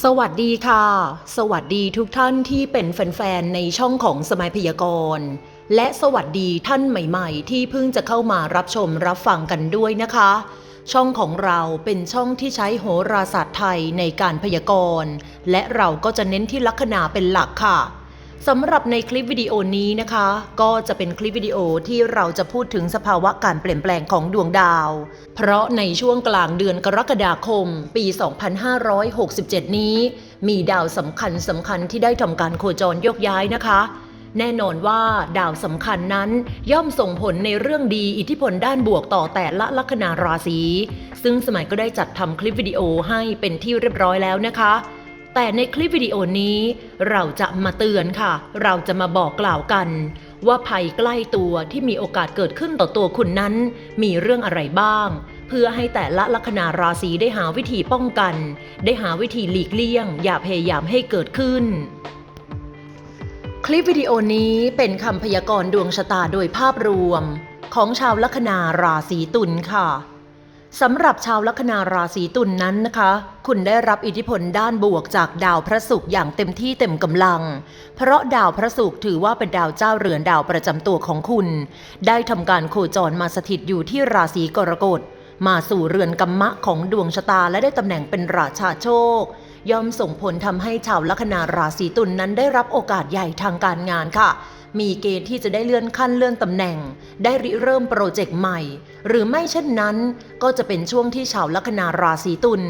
สวัสดีค่ะ สวัสดีทุกท่านที่เป็นแฟนๆ ในช่องของสมัยพยากรณ์ และสวัสดีท่านใหม่ๆ ที่เพิ่งจะเข้ามารับชมรับฟังกันด้วยนะคะ ช่องของเราเป็นช่องที่ใช้โหราศาสตร์ไทยในการพยากรณ์ และเราก็จะเน้นที่ลัคนาเป็นหลักค่ะ สำหรับในคลิปวิดีโอนี้นะคะ ก็จะเป็นคลิปวิดีโอที่เราจะพูดถึงสภาวะการเปลี่ยนแปลงของดวงดาว เพราะในช่วงกลางเดือนกรกฎาคม ปี 2567 นี้ มีดาวสำคัญสำคัญที่ได้ทำการโคจรโยกย้ายนะคะ แน่นอนว่าดาวสำคัญนั้นย่อมส่งผลในเรื่องดีอิทธิพลด้านบวกต่อแต่ละลัคนาราศีซึ่งสมัยก็ได้จัดทำคลิปวิดีโอให้เป็นที่เรียบร้อยแล้วนะคะ แต่ในคลิปวิดีโอนี้เราจะมาเตือนค่ะ เราจะมาบอกกล่าวกัน ว่าภัยใกล้ตัวที่มีโอกาสเกิดขึ้นต่อตัวคุณนั้น มีเรื่องอะไรบ้าง เพื่อให้แต่ละลัคนาราศีได้หาวิธีป้องกัน ได้หาวิธีหลีกเลี่ยง อย่าพยายามให้เกิดขึ้น คลิปวิดีโอนี้เป็นคำพยากรณ์ดวงชะตาโดยภาพรวม ของชาวลัคนาราศีตุลค่ะ สำหรับชาวลัคนาราศีตุลนนั้นนะคะ คุณได้รับอิทธิพลด้านบวกจากดาวพระศุกร์อย่างเต็มที่เต็มกำลัง เพราะดาวพระศุกร์ถือว่าเป็นดาวเจ้าเรือนดาวประจำตัวของคุณ ได้ทำการโคจรมาสถิตอยู่ที่ราศีกรกฎ มาสู่เรือนกัมมะของดวงชะตาและได้ตำแหน่งเป็นราชาโชค ย่อมส่งผลทำให้ชาวลัคนาราศีตุลนนั้นได้รับโอกาสใหญ่ทางการงานค่ะ มีเกณฑ์ที่จะได้เลื่อนขั้นเลื่อนตำแหน่ง ได้ริเริ่มโปรเจกต์ใหม่ หรือไม่เช่นนั้น ก็จะเป็นช่วงที่ชาวลัคนาราศีตุล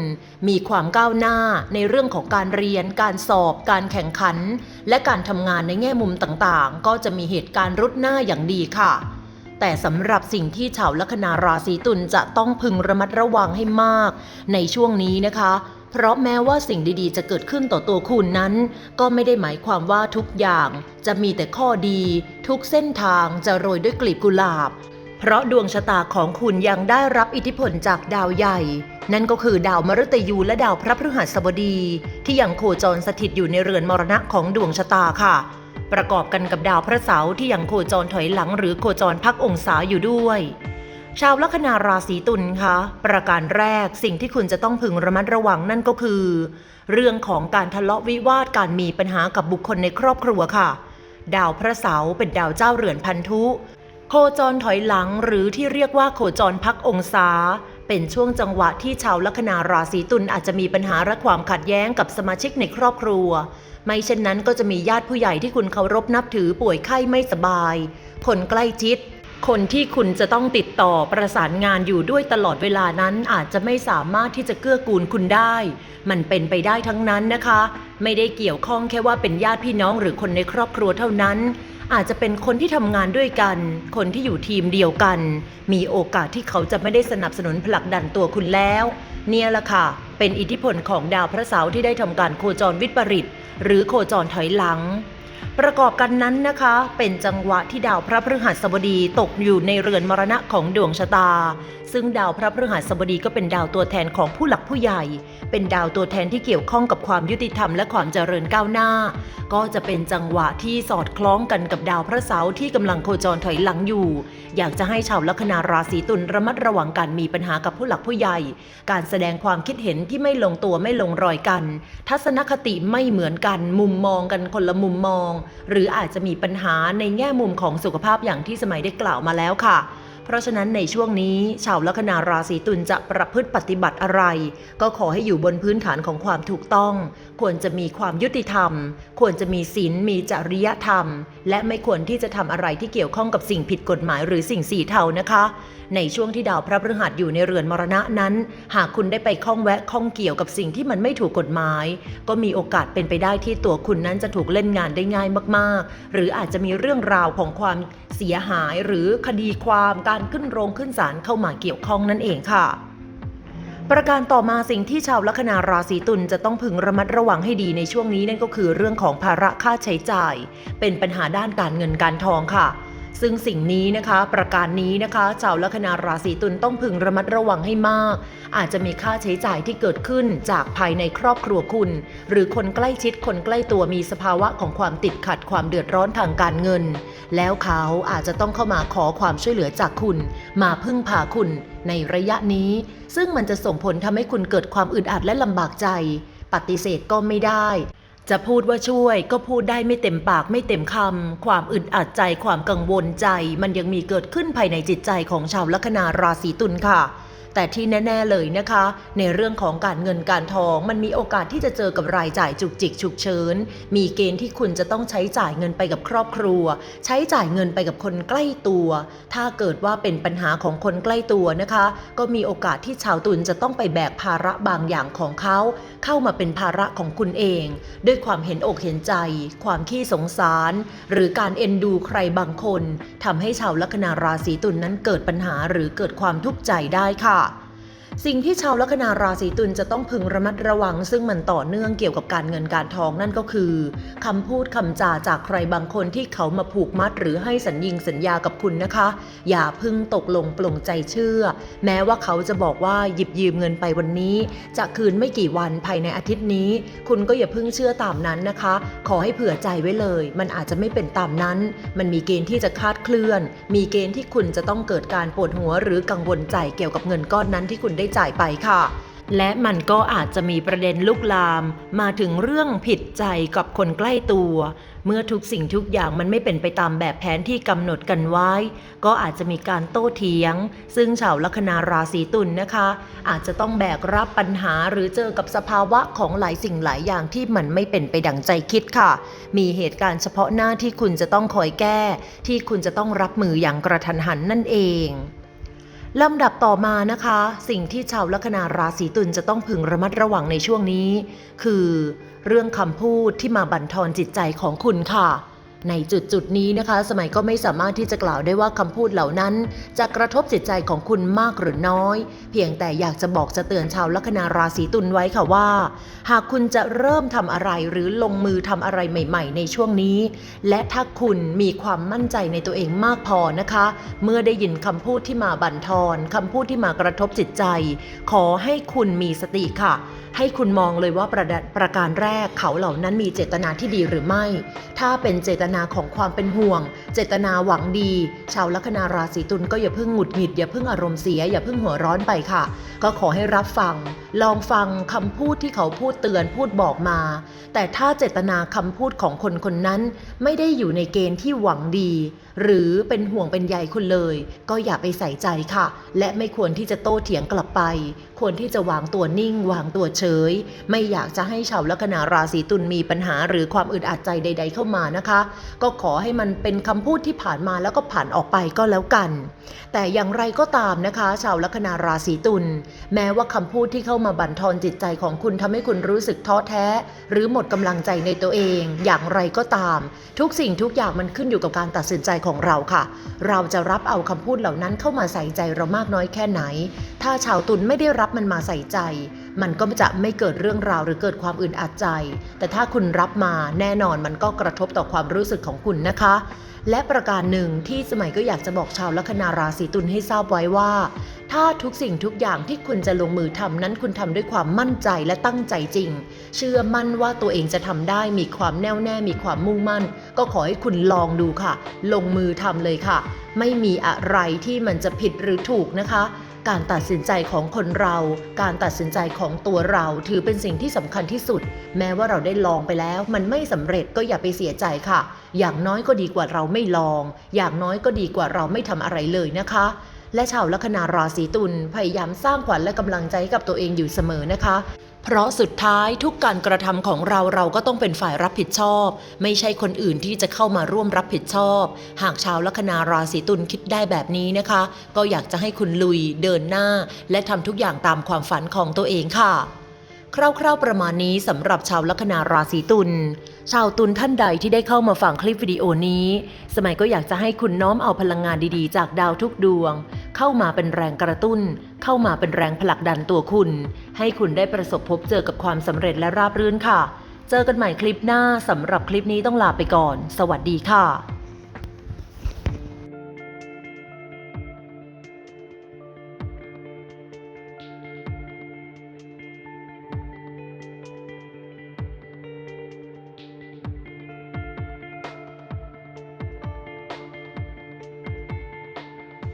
มีความก้าวหน้าในเรื่องของการเรียน การสอบ การแข่งขัน และการทำงานในแง่มุมต่างๆ ก็จะมีเหตุการณ์รุดหน้าอย่างดีค่ะ แต่สำหรับสิ่งที่ชาวลัคนาราศีตุลจะต้องพึงระมัดระวังให้มาก ในช่วงนี้นะคะ เพราะแม้ว่าสิ่งดีๆ จะเกิดขึ้นต่อตัวคุณนั้น ก็ไม่ได้หมายความว่าทุกอย่างจะมีแต่ข้อดี ทุกเส้นทางจะโรยด้วยกลีบกุหลาบ เพราะดวงชะตาของคุณยังได้รับอิทธิพลจากดาวใหญ่ นั่นก็คือดาวมฤตยูและดาวพระพฤหัสบดี ที่ยังโคจรสถิตอยู่ในเรือนมรณะของดวงชะตาค่ะ ประกอบกันกับดาวพระเสาร์ที่ยังโคจรถอยหลังหรือโคจรพักองศาอยู่ด้วย ชาวลัคนาราศีตุลคะประการแรกสิ่งที่คุณจะต้องพึงระมัดระวังนั่นก็คือ เรื่องของการทะเลาะวิวาทการมีปัญหากับบุคคลในครอบครัวค่ะ ดาวพระเสาร์เป็นดาวเจ้าเรือนพันธุ โคจรถอยหลังหรือที่เรียกว่าโคจรพักองศา เป็นช่วงจังหวะที่ชาวลัคนาราศีตุลอาจจะมีปัญหาและความขัดแย้งกับสมาชิกในครอบครัว ไม่เช่นนั้นก็จะมีญาติผู้ใหญ่ที่คุณเคารพนับถือป่วยไข้ไม่สบาย คนใกล้ชิด คนที่คุณจะต้องติดต่อประสานงานอยู่ด้วยตลอดเวลานั้นอาจจะไม่สามารถที่จะเกื้อกูลคุณได้ มันเป็นไปได้ทั้งนั้นนะคะ ไม่ได้เกี่ยวข้องแค่ว่าเป็นญาติพี่น้องหรือคนในครอบครัวเท่านั้น อาจจะเป็นคนที่ทำงานด้วยกัน คนที่อยู่ทีมเดียวกัน มีโอกาสที่เขาจะไม่ได้สนับสนุนผลักดันตัวคุณแล้ว เนี่ยละค่ะ เป็นอิทธิพลของดาวพระเสาร์ที่ได้ทำการโคจรวิปริตหรือโคจรถอยหลัง ประกอบกันนั้นนะคะ เป็นจังหวะที่ดาวพระพฤหัสบดีตกอยู่ในเรือนมรณะของดวงชะตา ซึ่งดาวพระพฤหัสบดีก็เป็นดาวตัวแทนของผู้หลักผู้ใหญ่ เป็นดาวตัวแทนที่เกี่ยวข้องกับความยุติธรรมและความเจริญก้าวหน้า ก็จะเป็นจังหวะที่สอดคล้องกันกับดาวพระเสาร์ที่กำลังโคจรถอยหลังอยู่ อยากจะให้ชาวลัคนาราศีตุลระมัดระวังการมีปัญหากับผู้หลักผู้ใหญ่ การแสดงความคิดเห็นที่ไม่ลงตัวไม่ลงรอยกัน ทัศนคติไม่เหมือนกัน มุมมองกันคนละมุมมองหรืออาจจะมีปัญหาในแง่มุมของสุขภาพอย่างที่สมัยได้กล่าวมาแล้วค่ะ เพราะฉะนั้นในช่วงนี้ ชาวลัคนาราศีตุลจะประพฤติปฏิบัติอะไร ก็ขอให้อยู่บนพื้นฐานของความถูกต้อง ควรจะมีความยุติธรรม ควรจะมีศีลมีจริยธรรม และไม่ควรที่จะทำอะไรที่เกี่ยวข้องกับสิ่งผิดกฎหมายหรือสิ่งสีเทานะคะ ในช่วงที่ดาวพระพฤหัสอยู่ในเรือนมรณะนั้น หากคุณได้ไปข้องแวะข้องเกี่ยวกับสิ่งที่มันไม่ถูกกฎหมาย ก็มีโอกาสเป็นไปได้ที่ตัวคุณนั้นจะถูกเล่นงานได้ง่ายมากๆ หรืออาจจะมีเรื่องราวของความเสียหายหรือคดีความการขึ้นโรงขึ้นศาลเข้ามาเกี่ยวข้องนั่นเองค่ะ ประการต่อมาสิ่งที่ชาวลัคนาราศีตุลจะต้องพึงระมัดระวังให้ดีในช่วงนี้นั่นก็คือเรื่องของภาระค่าใช้จ่าย เป็นปัญหาด้านการเงินการทองค่ะ ซึ่งสิ่งนี้นะคะ ประการนี้นะคะชาวลัคนาราศีตุลต้องพึงระมัดระวังให้มาก อาจจะมีค่าใช้จ่ายที่เกิดขึ้นจากภายในครอบครัวคุณ หรือคนใกล้ชิดคนใกล้ตัวมีสภาวะของความติดขัดความเดือดร้อนทางการเงิน แล้วเขาอาจจะต้องเข้ามาขอความช่วยเหลือจากคุณ มาพึ่งพาคุณในระยะนี้ ซึ่งมันจะส่งผลทำให้คุณเกิดความอึดอัดและลำบากใจ ปฏิเสธก็ไม่ได้ จะพูดว่าช่วยก็พูดได้ไม่เต็มปากไม่เต็มคำ ความอึดอัดใจความกังวลใจ มันยังมีเกิดขึ้นภายในจิตใจของชาวลัคนาราศีตุลค่ะ แต่ที่แน่ ๆ เลยนะคะ ในเรื่องของการเงินการทองมันมีโอกาสที่จะเจอกับรายจ่ายจุกจิกฉุกเฉิน มีเกณฑ์ที่คุณจะต้องใช้จ่ายเงินไปกับครอบครัว ใช้จ่ายเงินไปกับคนใกล้ตัว ถ้าเกิดว่าเป็นปัญหาของคนใกล้ตัวนะคะ ก็มีโอกาสที่ชาวตุลจะต้องไปแบกภาระบางอย่างของเขา เข้ามาเป็นภาระของคุณเอง ด้วยความเห็นอกเห็นใจ ความขี้สงสาร หรือการเอ็นดูใครบางคนทำให้ชาวลัคนาราศีตุลนนั้นเกิดปัญหาหรือเกิดความทุกข์ใจได้ค่ะ สิ่งที่ชาวลัคนาราศีตุลจะต้องพึงระมัดระวัง ซึ่งมันต่อเนื่องเกี่ยวกับการเงินการทองนั่นก็คือคำพูดคำจาจากใครบางคนที่เขามาผูกมัดหรือให้สัญญิงสัญญากับคุณนะคะ อย่าพึ่งตกลงปลงใจเชื่อ แม้ว่าเขาจะบอกว่าหยิบยืมเงินไปวันนี้ จะคืนไม่กี่วันภายในอาทิตย์นี้ คุณก็อย่าพึ่งเชื่อตามนั้นนะคะ ขอให้เผื่อใจไว้เลย มันอาจจะไม่เป็นตามนั้น มันมีเกณฑ์ที่จะคาดเคลื่อน มีเกณฑ์ที่คุณจะต้องเกิดการปวดหัวหรือกังวลใจเกี่ยวกับเงินก้อนนั้นที่คุณได้จ่ายไปค่ะ และมันก็อาจจะมีประเด็นลุกลาม มาถึงเรื่องผิดใจกับคนใกล้ตัว เมื่อทุกสิ่งทุกอย่างมันไม่เป็นไปตามแบบแผนที่กำหนดกันไว้ ก็อาจจะมีการโต้เถียง ซึ่งชาวลัคนาราศีตุลนนะคะ อาจจะต้องแบกรับปัญหาหรือเจอกับสภาวะของหลายสิ่งหลายอย่างที่มันไม่เป็นไปดังใจคิดค่ะ มีเหตุการณ์เฉพาะหน้าที่คุณจะต้องคอยแก้ ที่คุณจะต้องรับมืออย่างกระทันหันนั่นเอง ลำดับต่อมานะคะ สิ่งที่ชาวลัคนาราศีตุลจะต้องพึงระมัดระวังในช่วงนี้ คือ เรื่องคำพูดที่มาบั่นทอนจิตใจของคุณค่ะ ในจุดจุดนี้นะคะ สมัยก็ไม่สามารถที่จะกล่าวได้ว่าคำพูดเหล่านั้น จะกระทบจิตใจของคุณมากหรือน้อย เพียงแต่อยากจะบอกจะเตือนชาวลัคนาราศีตุลไว้ค่ะว่า หากคุณจะเริ่มทำอะไรหรือลงมือทำอะไรใหม่ ๆ ในช่วงนี้ และถ้าคุณมีความมั่นใจในตัวเองมากพอนะคะ เมื่อได้ยินคำพูดที่มาบั่นทอนคำพูดที่มากระทบจิตใจ ขอให้คุณมีสติค่ะ ให้คุณมองเลยว่าประประการแรกเขาเหล่านั้นมีเจตนาที่ดีหรือไม่ ถ้าเป็นเจตนาของความเป็นห่วง เจตนาหวังดี ชาวลัคนาราศีตุลก็อย่าเพิ่งหงุดหงิดอย่าเพิ่งอารมณ์เสียอย่าเพิ่งหัวร้อนไปค่ะ ก็ขอให้รับฟัง ลองฟังคำพูดที่เขาพูดเตือนพูดบอกมา แต่ถ้าเจตนาคำพูดของคนคนนั้น ไม่ได้อยู่ในเกณฑ์ที่หวังดี หรือเป็นห่วงเป็นใยคุณเลย ก็อย่าไปใส่ใจค่ะ และไม่ควรที่จะโต้เถียงกลับไปควรที่จะวางตัวนิ่ง วางตัวเฉย ไม่อยากจะให้ชาวลัคนาราศีตุลมีปัญหาหรือความอึดอัดใจใด ๆ เข้ามานะคะ ก็ขอให้มันเป็นคำพูดที่ผ่านมาแล้วก็ผ่านออกไปก็แล้วกัน แต่อย่างไรก็ตามนะคะ ชาวลัคนาราศีตุลแม้ว่าคำพูดที่เข้ามาบั่นทอนจิตใจของคุณทำให้คุณรู้สึกท้อแท้ หรือหมดกำลังใจในตัวเอง อย่างไรก็ตาม ทุกสิ่งทุกอย่างมันขึ้นอยู่กับการตัดสินใจของเราค่ะ เราจะรับเอาคำพูดเหล่านั้นเข้ามาใส่ใจเรามากน้อยแค่ไหน ถ้าชาวตุลไม่ได้รับมันมาใส่ใจ มันก็จะไม่เกิดเรื่องราวหรือเกิดความอึดอัดใจ แต่ถ้าคุณรับมาแน่นอนมันก็กระทบต่อความรู้สึกของคุณนะคะ และประการหนึ่งที่สมัยก็อยากจะบอกชาวลัคนาราศีตุลให้ทราบไว้ว่า ถ้าทุกสิ่งทุกอย่างที่คุณจะลงมือทำนั้นคุณทำด้วยความมั่นใจและตั้งใจจริง เชื่อมั่นว่าตัวเองจะทำได้มีความแน่วแน่มีความมุ่งมั่น ก็ขอให้คุณลองดูค่ะ ลงมือทำเลยค่ะ ไม่มีอะไรที่มันจะผิดหรือถูกนะคะ การตัดสินใจของคนเรา การตัดสินใจของตัวเราถือเป็นสิ่งที่สำคัญที่สุด แม้ว่าเราได้ลองไปแล้ว มันไม่สำเร็จก็อย่าไปเสียใจค่ะ อย่างน้อยก็ดีกว่าเราไม่ลอง อย่างน้อยก็ดีกว่าเราไม่ทำอะไรเลยนะคะ และชาวลัคนาราศีตุลพยายามสร้างขวัญและกำลังใจให้กับตัวเองอยู่เสมอนะคะ เพราะสุดท้ายทุกการกระทำของเราเราก็ต้องเป็นฝ่ายรับผิดชอบ ไม่ใช่คนอื่นที่จะเข้ามาร่วมรับผิดชอบ หากชาวลัคนาราศีตุลคิดได้แบบนี้นะคะ ก็อยากจะให้คุณลุยเดินหน้า และทำทุกอย่างตามความฝันของตัวเองค่ะ คร่าวๆประมาณนี้สำหรับชาวลัคนาราศีตุล ชาวตุลท่านใดที่ได้เข้ามาฟังคลิปวิดีโอนี้ สมัยก็อยากจะให้คุณน้อมเอาพลังงานดีๆ จากดาวทุกดวง เข้ามาเป็นแรงกระตุ้น เข้ามาเป็นแรงผลักดันตัวคุณ ให้คุณได้ประสบพบเจอกับความสำเร็จและราบรื่นค่ะ เจอกันใหม่คลิปหน้าสำหรับคลิปนี้ต้องลาไปก่อน สวัสดีค่ะ